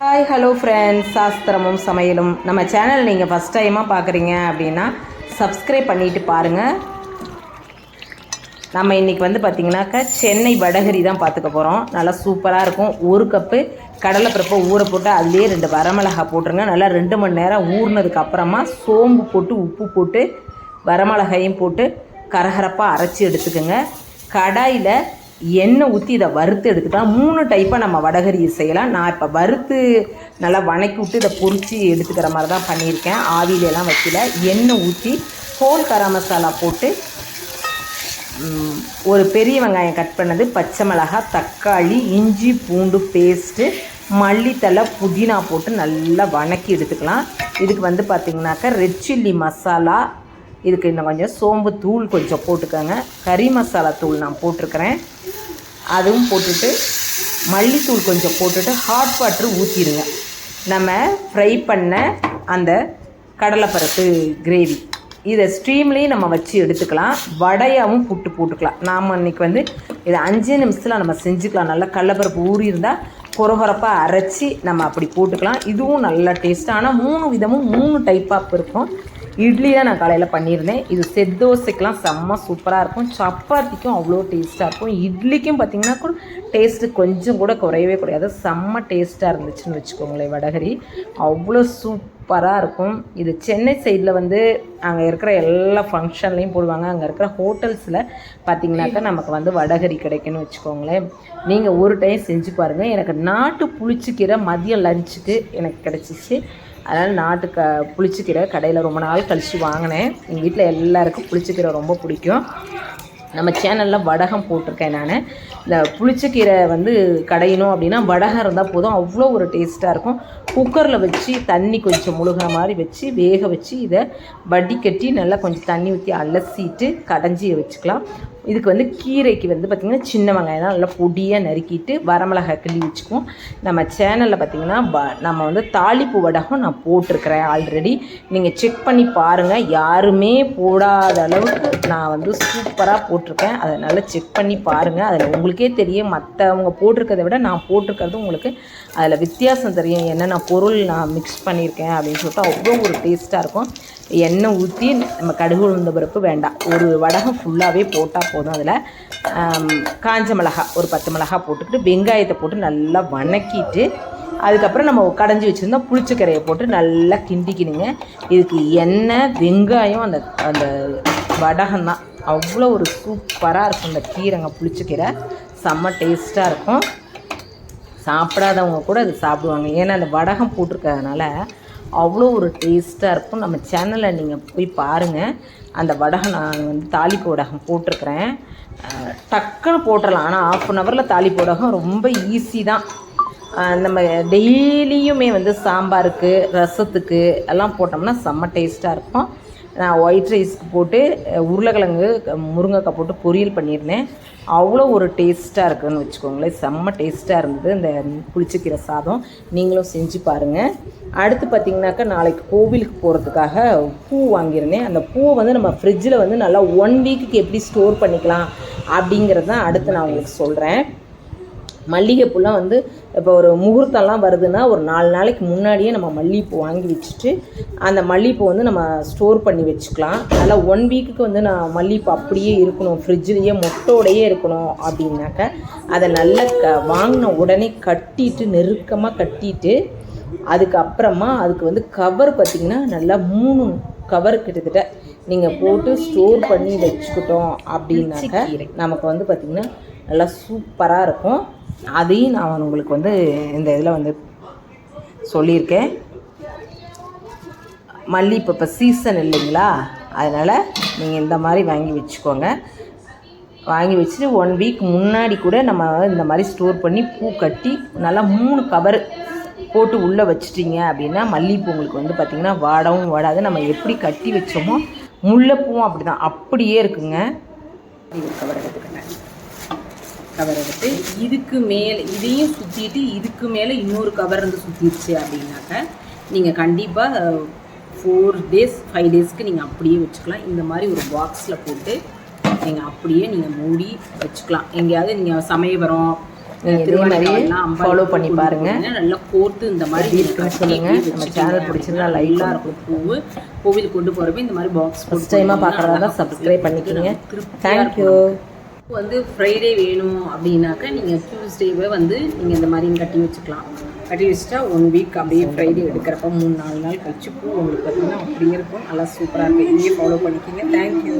Hi hello friends சாஸ்திரமும் சமையலும். நம்ம சேனல் நீங்கள் ஃபஸ்ட் டைமாக பார்க்குறீங்க அப்படின்னா சப்ஸ்கிரைப் பண்ணிட்டு பாருங்கள் நம்ம இன்றைக்கி வந்து பார்த்திங்கனாக்கா சென்னை வடகரி தான் பார்த்துக்க போகிறோம் நல்லா சூப்பராக இருக்கும். ஒரு கப்பு கடலைப்பருப்பை ஊற போட்டு அதுலேயே ரெண்டு வரமிளகா போட்டுருங்க. நல்லா ரெண்டு மணி நேரம் ஊறினதுக்கு அப்புறமா சோம்பு போட்டு உப்பு போட்டு வரமிளகாயும் போட்டு கரகரப்பாக அரைச்சி எடுத்துக்கோங்க. கடாயில் எண்ணெய் ஊற்றி இதை வறுத்து எடுத்துக்கலாம் மூணு டைப்பாக நம்ம வடகரியை செய்யலாம். நான் இப்போ வறுத்து நல்லா வணக்கி விட்டு இதை பொறிச்சு எடுத்துக்கிற மாதிரி தான் பண்ணியிருக்கேன் ஆவியிலலாம் வைக்கல. எண்ணெய் ஊற்றி ஹோல் கரம் மசாலா போட்டு ஒரு பெரிய வெங்காயம் கட் பண்ணது பச்சை மிளகாய் தக்காளி இஞ்சி பூண்டு பேஸ்ட்டு மல்லித்தலை புதினா போட்டு நல்லா வணக்கி எடுத்துக்கலாம். இதுக்கு வந்து பார்த்திங்கனாக்கா ரெட் சில்லி மசாலா இதுக்கு இன்னும் கொஞ்சம் சோம்பு தூள் கொஞ்சம் போட்டுக்கோங்க. கறி மசாலா தூள் நான் போட்டிருக்கிறேன். அதுவும் போட்டுட்டு மல்லித்தூள் கொஞ்சம் போட்டுட்டு ஹாட் வாட்ரு ஊற்றிடுங்க நம்ம ஃப்ரை பண்ண அந்த கடலைப்பருப்பு கிரேவி இதை ஸ்ட்ரீம்லேயும் நம்ம வச்சு எடுத்துக்கலாம். வடையாகவும் புட்டு போட்டுக்கலாம். நாம் இன்றைக்கி வந்து இதை அஞ்சு நிமிஷத்தில் நம்ம செஞ்சுக்கலாம். நல்லா கடலைப்பருப்பு ஊறி இருந்தால் குறகுறப்பாக அரைச்சி நம்ம அப்படி போட்டுக்கலாம். இதுவும் நல்லா டேஸ்ட் ஆனால் மூணு விதமும் மூணு டைப்பாக இருக்கும். இட்லி தான் நான் காலையில் பண்ணியிருந்தேன். இது செத்தோசைக்கெலாம் செம்ம சூப்பராக இருக்கும். சப்பாத்திக்கும் அவ்வளோ டேஸ்ட்டாக இருக்கும். இட்லிக்கும் பார்த்திங்கன்னா கூட டேஸ்ட்டு கொஞ்சம் கூட குறையவே குறையாது. செம்ம டேஸ்ட்டாக இருந்துச்சுன்னு வச்சுக்கோங்களேன் வடகரி. அவ்வளோ சூப்பராக இருக்கும். இது சென்னை சைடில் வந்து அங்கே இருக்கிற எல்லா ஃபங்க்ஷன்லேயும் போடுவாங்க. அங்கே இருக்கிற ஹோட்டல்ஸில் பார்த்தீங்கன்னாக்கா நமக்கு வந்து வடகரி கிடைக்குன்னு வச்சுக்கோங்களேன். நீங்கள் ஒரு டைம் செஞ்சு பாருங்கள் எனக்கு நாட்டு புளிச்சிக்கீரை மதியம் லஞ்சுக்கு எனக்கு கிடச்சிச்சு. அதனால் நாட்டு க புளிச்சக்கீரை கடையில் ரொம்ப நாள் கழித்து வாங்கினேன். எங்கள் வீட்டில் எல்லாருக்கும் புளிச்சக்கீரை ரொம்ப பிடிக்கும். நம்ம சேனலில் வடகம் போட்டிருக்கேன் நான். இந்த புளிச்சக்கீரை வந்து கடையணும் அப்படின்னா வடகம் இருந்தால் போதும். அவ்வளோ ஒரு டேஸ்ட்டாக இருக்கும். குக்கரில் வச்சு தண்ணி கொஞ்சம் முழுகிற மாதிரி வச்சு வேக வச்சு இதை வடிகட்டி நல்லா கொஞ்சம் தண்ணி ஊற்றி அலசிட்டு கடைஞ்சி வச்சுக்கலாம். இதுக்கு வந்து கீரைக்கு வந்து பார்த்திங்கன்னா சின்ன வெங்காயம் தான் நல்லா பொடியாக நறுக்கிட்டு வரமிளகாய் கிள்ளி வச்சுக்குவோம். நம்ம சேனலில் பார்த்திங்கன்னா ப நம்ம வந்து தாளிப்பு வடகம் நான் போட்டிருக்கிறேன் ஆல்ரெடி நீங்கள் செக் பண்ணி பாருங்கள் யாருமே போடாத அளவுக்கு நான் வந்து சூப்பராக போட்டிருக்கேன். அதை நல்லா செக் பண்ணி பாருங்கள் அதில் உங்களுக்கே தெரியும். மற்றவங்க போட்டிருக்கிறத விட நான் போட்டிருக்கிறது உங்களுக்கு அதில் வித்தியாசம் தெரியும். என்னென்ன பொருள் நான் மிக்ஸ் பண்ணியிருக்கேன் அப்படின்னு சொல்லிட்டு அவ்வளோ ஒரு டேஸ்ட்டாக இருக்கும். எண்ணெய் ஊற்றி நம்ம கடுகு உளுந்த பருப்பு வேண்டாம். ஒரு வடகம் ஃபுல்லாகவே போட்டால் போதும் அதில். காஞ்ச மிளகா ஒரு பத்து மிளகா போட்டுக்கிட்டு வெங்காயத்தை போட்டு நல்லா வணக்கிட்டு அதுக்கப்புறம் நம்ம கடைஞ்சி வச்சுருந்தா புளிச்சக்கரையை போட்டு நல்லா கிண்டிக்கணுங்க இதுக்கு எண்ணெய் வெங்காயம் அந்த அந்த வடகம் தான் அவ்வளோ ஒரு சூப்பராக இருக்கும் இந்த கீரைங்க புளிச்சக்கீரை. செம்ம டேஸ்ட்டாக இருக்கும். சாப்பிடாதவங்க கூட அது சாப்பிடுவாங்க. ஏன்னா அந்த வடகம் போட்டிருக்கறதுனால அவ்வளோ ஒரு டேஸ்ட்டாக இருக்கும். நம்ம சேனலில் நீங்கள் போய் பாருங்கள் அந்த வடகம் நான் வந்து தாளிப்பு வடகம் போட்டிருக்கிறேன். டக்குன்னு போட்டுடலாம் ஆனால் ஆஃப் அன் ஹவரில் தாளிப்பு வடகம் ரொம்ப ஈஸி தான். நம்ம டெய்லியுமே வந்து சாம்பாருக்கு ரசத்துக்கு எல்லாம் போட்டோம்னா செம்ம டேஸ்ட்டாக இருக்கும். நான் ஒயிட் ரைஸ்க்கு போட்டு உருளைக்கிழங்கு முருங்கைக்காய் போட்டு பொரியல் பண்ணியிருந்தேன். அவ்வளோ ஒரு டேஸ்ட்டாக இருக்குதுன்னு வச்சுக்கோங்களேன். செம்ம டேஸ்ட்டாக இருந்தது இந்த புளிச்சக்கீரை சாதம். நீங்களும் செஞ்சு பாருங்கள் அடுத்து பார்த்திங்கனாக்கா நாளைக்கு கோவிலுக்கு போகிறதுக்காக பூ வாங்கியிருந்தேன். அந்த பூவை வந்து நம்ம ஃப்ரிட்ஜில் வந்து நல்லா ஒன் வீக்குக்கு எப்படி ஸ்டோர் பண்ணிக்கலாம் அப்படிங்கிறது தான் அடுத்து நான் உங்களுக்கு சொல்கிறேன் மல்லிகைப்பூலாம் வந்து இப்போ ஒரு முகூர்த்தம்லாம் வருதுன்னா ஒரு நாலு நாளைக்கு முன்னாடியே நம்ம மல்லிகைப்பூ வாங்கி வச்சுட்டு அந்த மல்லிகைப்பூ வந்து நம்ம ஸ்டோர் பண்ணி வச்சுக்கலாம். அதனால் ஒன் வீக்குக்கு வந்து நான் மல்லிகைப்பூ அப்படியே இருக்கணும் ஃப்ரிட்ஜ்லேயே மொட்டோடையே இருக்கணும் அப்படின்னாக்க அதை நல்லா க வாங்கின உடனே கட்டிட்டு நெருக்கமாக கட்டிட்டு அதுக்கப்புறமா அதுக்கு வந்து கவர் பார்த்திங்கன்னா நல்லா மூணு கவர் கிட்டத்தட்ட நீங்கள் போட்டு ஸ்டோர் பண்ணி வச்சுக்கிட்டோம் அப்படின்னாக்க நமக்கு வந்து பார்த்திங்கன்னா நல்லா சூப்பராக இருக்கும். அதையும் நான் உங்களுக்கு வந்து இந்த இதில் வந்து சொல்லியிருக்கேன். மல்லி இப்போ சீசன் இல்லைங்களா? அதனால் நீங்கள் இந்த மாதிரி வாங்கி வச்சுக்கோங்க. வாங்கி வச்சுட்டு ஒன் வீக் முன்னாடி கூட நம்ம இந்த மாதிரி ஸ்டோர் பண்ணி பூ கட்டி நல்லா மூணு கவர் போட்டு உள்ளே வச்சிட்டிங்க அப்படின்னா மல்லிகைப்பூ உங்களுக்கு வந்து பார்த்திங்கன்னா வாடவும் வாடாது. நம்ம எப்படி கட்டி வச்சோமோ முல்லைப்பூவும் அப்படி தான் அப்படியே இருக்குங்க. கவர் எடுத்துக்கிட்டேன் கவர் எடுத்து இதுக்கு மேலே இதையும் சுற்றிட்டு இதுக்கு மேலே இன்னொரு கவர் இருந்து சுற்றிடுச்சு அப்படின்னாக்க நீங்கள் கண்டிப்பாக ஃபோர் டேஸ் ஃபைவ் டேஸ்க்கு நீங்கள் அப்படியே வச்சுக்கலாம். இந்த மாதிரி ஒரு பாக்ஸில் போட்டு நீங்கள் அப்படியே நீங்கள் மூடி வச்சுக்கலாம். எங்கேயாவது நீங்கள் சமயபுரம் ஃபாலோ பண்ணி பாருங்க. நல்லா கோர்த்து இந்த மாதிரி இருக்குன்னு சொல்லுங்க. நம்ம channel பிடிச்சிருந்தா நல்லா இருக்கும் பூவு கோவில் கொண்டு போகிறப்ப இந்த மாதிரி பாக்ஸ் ஃபஸ்ட் டைமாக பார்க்குறதா சப்ஸ்கிரைப் பண்ணிக்கோங்க. தேங்க்யூ வந்து ஃப்ரைடே வேணும் அப்படின்னாக்கா நீங்கள் டியூஸ்டேவே வந்து நீங்கள் இந்த மாதிரி கட்டி வச்சுக்கலாம். கட்டி வச்சுட்டா ஒன் வீக் அப்படியே ஃப்ரைடே எடுக்கிறப்ப மூணு நாலு நாள் கழிச்சு பூ உங்களுக்கு பார்த்தீங்கன்னா அப்படியே இருக்கும். நல்லா சூப்பராக இருக்கும். இங்கேயே ஃபாலோ பண்ணிக்கிங்க. தேங்க்யூ